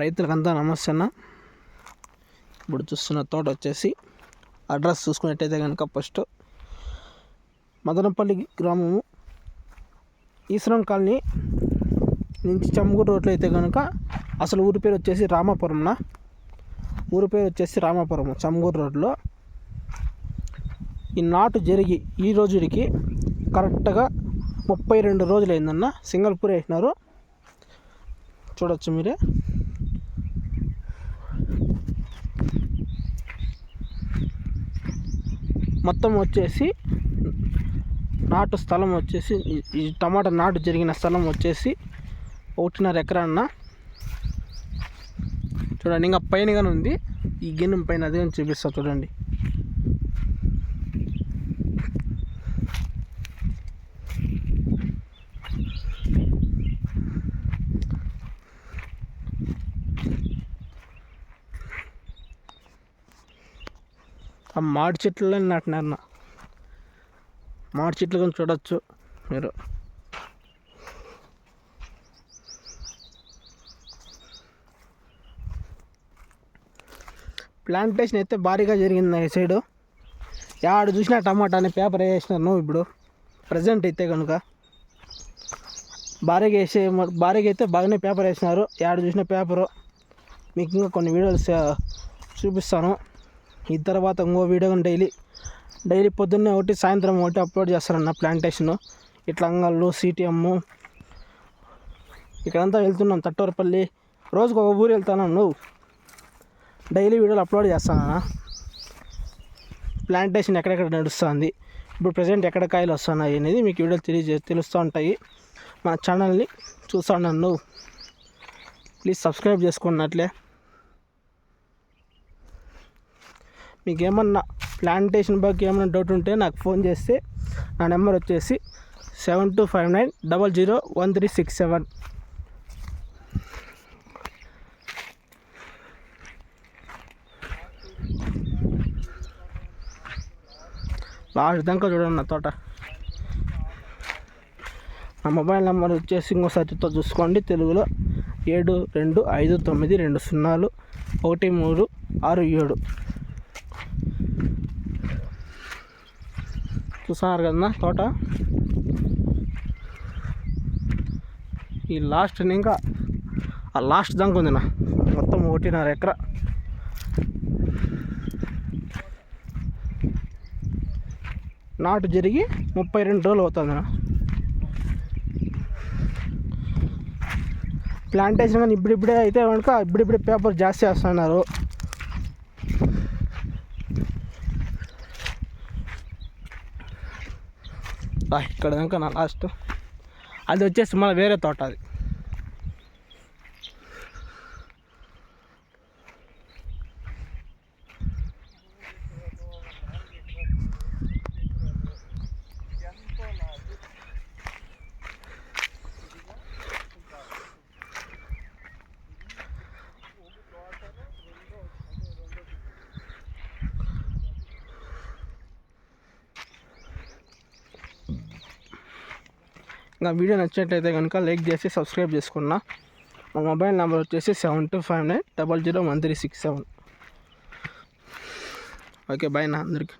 రైతులకంతా నమస్తే అన్న ఇప్పుడు చూస్తున్న తోట వచ్చేసి అడ్రస్ చూసుకున్నట్టయితే కనుక ఫస్ట్ మదనపల్లి గ్రామము ఈశ్వరం కాలనీ నుంచి చమ్మగూరు రోడ్లో అయితే కనుక అసలు ఊరి పేరు వచ్చేసి రామాపురంనా? ఊరి పేరు వచ్చేసి రామాపురం చమ్మగూరు రోడ్లో. ఈ నాటు జరిగి ఈ రోజుడికి కరెక్ట్గా ముప్పై రెండు రోజులు అయిందన్న సింగల్పూర్ వేసినారు. చూడొచ్చు మీరే. మొత్తం వచ్చేసి నాటు స్థలం వచ్చేసి ఈ- టమాటా నాటు జరిగిన స్థలం వచ్చేసి ఒకటిన్నర ఎకరా అన్న. చూడండి ఇంకా పైన కానీ ఉంది. ఈ గిన్నె పైన అదే చూపిస్తా చూడండి. ఆ మాడి చెట్లని నాటినారు నా మాడి చెట్లు కొంచెం చూడొచ్చు మీరు. ప్లాంటేషన్ అయితే భారీగా జరిగింది ఈ సైడు. యాడు చూసినా టమాటా అనే పేపర్ వేసినారు నువ్వు ఇప్పుడు. ప్రజెంట్ అయితే కనుక. భారీగా వేసే భారీగా అయితే బాగానే పేపర్ వేసినారు. యాడు చూసిన పేపరు. మీకు ఇంకా కొన్ని వీడియోస్ చూపిస్తాను. ఈ తర్వాత ఇంకో వీడియో డైలీ డైలీ పొద్దున్నే ఒకటి సాయంత్రం ఒకటి అప్లోడ్ చేస్తారన్న ప్లాంటేషన్. ఇట్లా అంగళ్ళు సిటిఎమ్ ఇక్కడంతా వెళ్తున్నాం తట్టూరపల్లి. రోజుకు ఒక ఊరు వెళ్తాను నువ్వు? డైలీ వీడియోలు అప్లోడ్ చేస్తానన్న. ప్లాంటేషన్ ఎక్కడెక్కడ నడుస్తుంది ఇప్పుడు ప్రజెంట్ ఎక్కడ కాయలు వస్తున్నాయి అనేది మీకు వీడియోలు తెలియజే తెలుస్తూ ఉంటాయి. మన ఛానల్ని చూస్తాను ఉన్నాను నువ్వు. ప్లీజ్ సబ్స్క్రైబ్ చేసుకున్నట్లే. మీకు ఏమన్నా ప్లాంటేషన్ బాగా ఏమైనా డౌట్ ఉంటే నాకు ఫోన్ చేస్తే నా నెంబర్ వచ్చేసి seven two five nine double zero one three six seven. Last దాకా చూడండి నా తోట. నా మొబైల్ నెంబర్ వచ్చేసి ఇంకోసారితో చూసుకోండి. తెలుగులో ఏడు రెండు ఐదు తొమ్మిది రెండు సున్నాలు ఒకటి మూడు ఆరు ఏడు. చూస్తున్నారు కదా తోట ఈ లాస్ట్ ఇంకా ఆ లాస్ట్ దాకా ఉంది నా మొత్తం ఒకటిన్నర ఎకరా నాటు జరిగి ముప్పై రెండు రోజులు అవుతుంది నా ప్లాంటేషన్ కానీ ఇప్పుడిప్పుడే అయితే కనుక ఇప్పుడిప్పుడే పేపర్ జాస్తి వేస్తున్నారు ఇక్కడ దాకా నా లాస్ట్ అది వచ్చేసి మళ్ళీ వేరే తోట అది. నా వీడియో నచ్చినట్లయితే కనుక లైక్ చేసి సబ్స్క్రైబ్ చేసుకున్నా. మా మొబైల్ నెంబర్ వచ్చేసి seven two five nine double zero one three six seven. Okay bye నా అందరికీ.